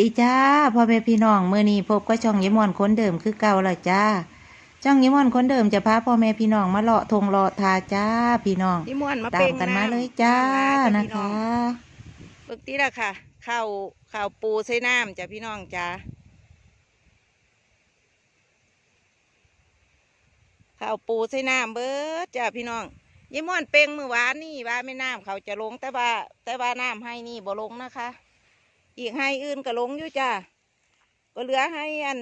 ดีจ้าพ่อแม่พี่น้องเมื่อนี้พบก็ช่องยิ้มอนคนเดิมคือเก่าละจ้าช่องยิ้มอนคนเดิมจะพาพ่อแม่พี่น้องมาเลาะทงเลาะทาจ้าพี่น้องพี่ม่วนมาตาเป่มงกันมาำเลยจ้าำนะพี่องคะเบิกตีละค่ะข้าวข้าวปูใส่น้ำจ้ะพี่น้องจ้าข้าวปูใส่น้ำเบิดจ้ะพี่น้องยี่ม่วนเป่งมือวานนี่ว่าไม่น้ำเขาจะลงแต่ว่าแต่ว่าน้ำให้นี่บ่ลงนะคะ อีกให้อื่นก็ลงอยู่จ้าก็เหลือให้อัน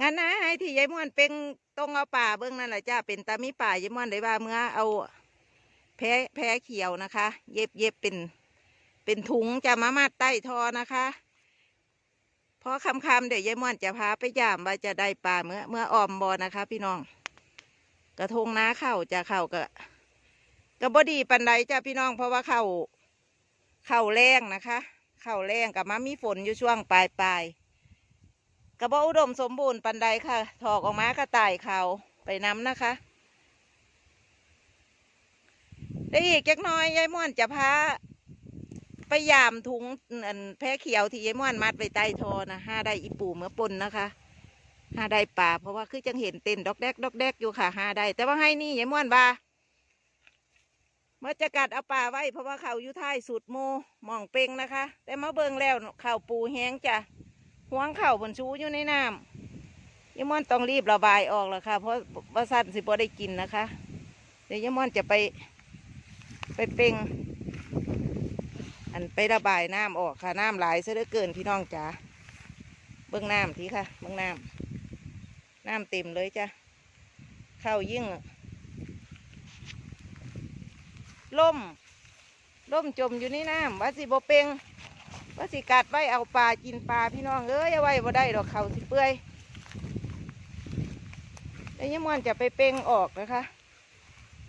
งั้นนะให้ที่ยายม่วนเป็นตรงเอาป่าเบิ้องนั่นแหละจ้าเป็นตามีป่ายายม่วนได้ว่าเมื่อเอาแพ้แพ้เขียวนะคะ เย็บเย็บเป็น เป็นถุงจะมามาดใต้ทอนะคะเพราะคำคำเดี๋ยวยายม่วนจะพาไปย่ามว่าจะได้ปลาเมื่อเมื่อออมบอนะคะ พี่น้อง กระทงน้าเข่าจะเข่าก็ก็บดีปันใดจ้ะพี่น้องเพราะว่าเข่าเข่าแรงนะคะ เข่าแรงกับมามีฝนอยู่ช่วงปลายปลายกระบอุดมสมบูรณ์ปันใดค่ะ ถอกออกมากระต่ายเข่าไปน้ำนะคะ ได้อีกจักน้อยยายม่วนจะพาไปยามถุงแพ้เขียวที่ยายม่วนมัดไว้ใต้ทอนะห้าได้อีปูเมื่อปนนะคะห้าได้ป่าเพราะว่าคือจังเห็นเต้นดอกแดกดอกแดกอยู่ค่ะห้าได้แต่ว่าให้นี่ยายม่วนบา เมื่อจะกัดเอาป่าไว้ เพราะว่าเขาอยู่ท้ายสุดโมหมองเป่งนะคะ แต่มาเบิ่งแล้วเข่าปูแห้งจ้ะห่วงเข่าบนชูอยู่ในน้ำยม่วนต้องรีบระบายออกแล้วค่ะ เพราะว่าสั้นสิบ่ได้กินนะคะ เดี๋ยวยม่วนจะไปไปเป่งอันไประบายน้ำออกค่ะน้ำหลายซะเหลือเกินพี่น้องจ๋าเบื้องน้ำทีค่ะเบื้องน้ำน้ำเต็มเลยจ้ะเข้ายิ่ง ล่มล่มจมอยู่ในน้ำว่าสิบเปงว่าสิกัดไว้เอาปลากินปลาพี่น้องเอ้ยเอาไว้บ่ได้ดอกเขาสิเปื่อยแล้ยมอนจะไปเปงออกนะคะ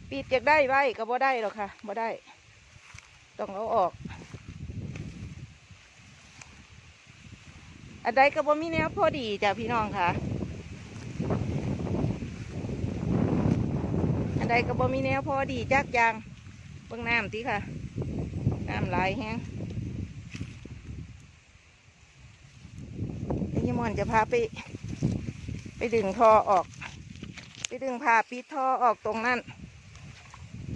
ปิดจากได้ไว้ก็บ่ได้หรอกค่ะบ่ได้ ต้องเอาออก อันใดก็บ่มีแนวพอดีจ้ะพี่น้องค่ะ อันใดก็บ่มีแนวพอดีจักอยาง บิ่งน้ำทีค่ะ น้ำไหลายแห้งเดี๋ยวยายมอนจะพาไป ไปดึงท่อออก ไปดึงผ้าปิดท่อออกตรงนั้น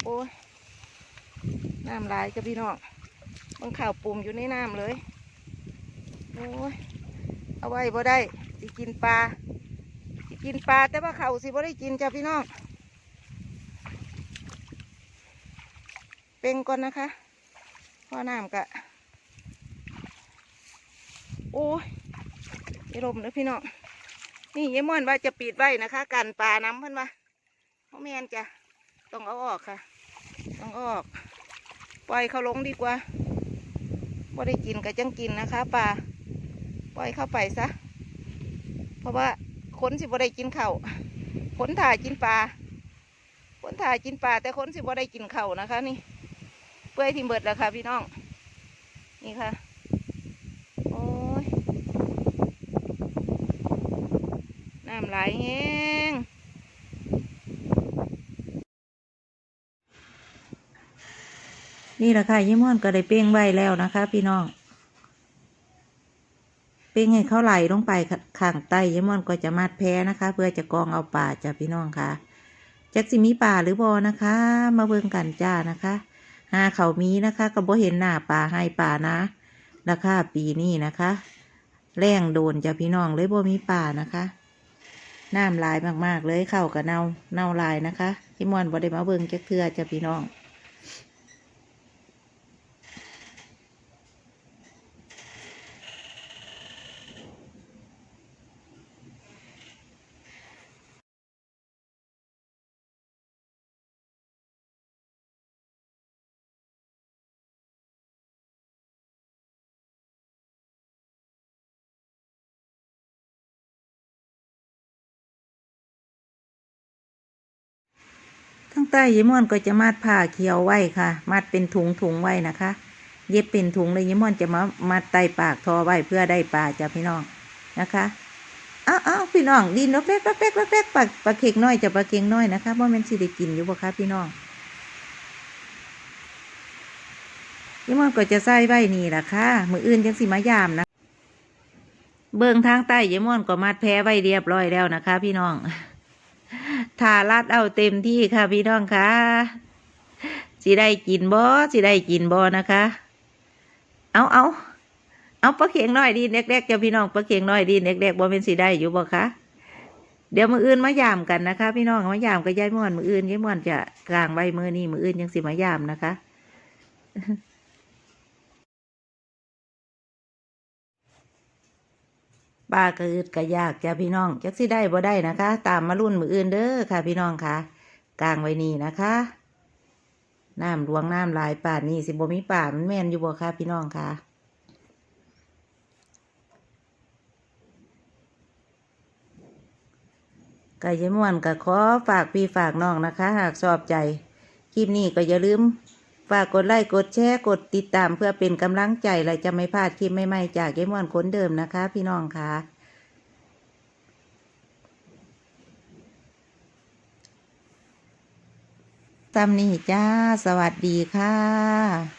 โอ้ยน้ำลายจ้ะพี่น้องบางข่าวปุ่มอยู่ในน้ำเลย โอ้ย เอาไว้บ่ได้สิกินปลาสิกินปลาแต่ว่าเขาสิบ่ได้กินจ้ะพี่น้อง เป็นก่อนนะคะพ่อน้ำกะโอ้ยไอ้ลมเลยพี่น้องนี่ยายม่อนว่าจะปิดไว้นะคะ กันปลาน้ำเพิ่นว่าเพราะแมนจะต้องเอาออกค่ะ ต้องออก ปล่อยเขาลงดีกว่าบ่ได้กินก็จังกินนะคะปลาปล่อยเข้าไปซะ เพราะว่าคนสิบ่ได้กินเขา่าคนถ่ายกินปลาคนถ่ายกินปลาแต่คนสิบ่ได้กินเข่านะคะนี่ ปื่อยที่เบิดแล้วค่ะพี่น้อง นี่ค่ะ โอ้ย น้ำไหลแห้งนี่แหละค่ะยี่ม่อนก็ได้เป้งไว้แล้วนะคะ พี่น้อง เป้งให้เขาไหลลงไปข้างใต้ยี่ม่อนก็จะมัดแพ้นะคะ เพื่อจะกองเอาป่าจ้ะพี่น้องค่ะจักสิมีป่าหรือบอนะคะ มาเบิ่งกันจ้านะคะ หาเขามีนะคะก็บ่เห็นหน้าป่าให้ป่านะราคาปีนี้นะคะ แรงโดนจ้ะพี่น้องเลยบ่มีป่านะคะน้ำลายมากๆเลยเข้ากับเนาเนาลายนะคะที่มอนบ่ได้มาเบิ่งจักเทือจ้ะพี่น้อง ข้างใต้ยายม่อนก็จะมัดผ้าเขียวไว้ค่ะ มัดเป็นถุงถุงไว้นะคะ เย็บเป็นถุงเลยยายม่อนจะมามัดใต้ปากทอไว้เพื่อได้ปลาจ้ะพี่น้องนะคะอ้าวอ้าวพี่น้องดินนกเล็กนกเล็กนกเล็กปลาปลาเค็งน้อยจะปลาเค็งน้อยนะคะว่ามันสิได้กินอยู่บ่คะพี่น้องยายม่อนก็จะใส่ไว้นี่แหละค่ะมืออื่นจังสิมายามนะเบื้องทางใต้ยายม่วนก็มัดแพ้ไว้เรียบร้อยแล้วนะคะ พี่น้อง ทารัดเอาเต็มที่ค่ะพี่น้องค่ะสิได้กินบ่สิได้กินบ่นะคะ เอาเอาเอาปลาเข็งน้อยดีเล็กๆจะพี่น้องปลาเข็งน้อยดีเล็กๆบ่เป็นสิได้อยู่บ่คะเดี๋ยวมืออื่นมายามกันนะคะ พี่น้องมายามกับยายม่วนมืออื่นยายม่วนจะกลางใบมือนี่มืออื่นยังสิมายามนะคะ ป้าก็อึดก็ยากจ้ะพี่น้องจักสิได้บ่ได้นะคะ ตามมารุ่นมืออื่นเด้อค่ะ พี่น้องค่ะกลางไว้นี่นะคะน้ำรวงน้ำลายป่านนี่สิบ่มีป่ามันแม่นอยู่บ่ค่ะพี่น้องค่ะกายม่วนก็ขอฝากพี่ฝากน้องนะคะ หากชอบใจ คลิปนี้ก็อย่าลืม ฝากกดไลค์กดแชร์กดติดตามเพื่อเป็นกำลังใจและจะไม่พลาดคลิปใหม่ๆจากยายมอนคนเดิมนะคะ พี่น้องค่ะตามนี้จ้า สวัสดีค่ะ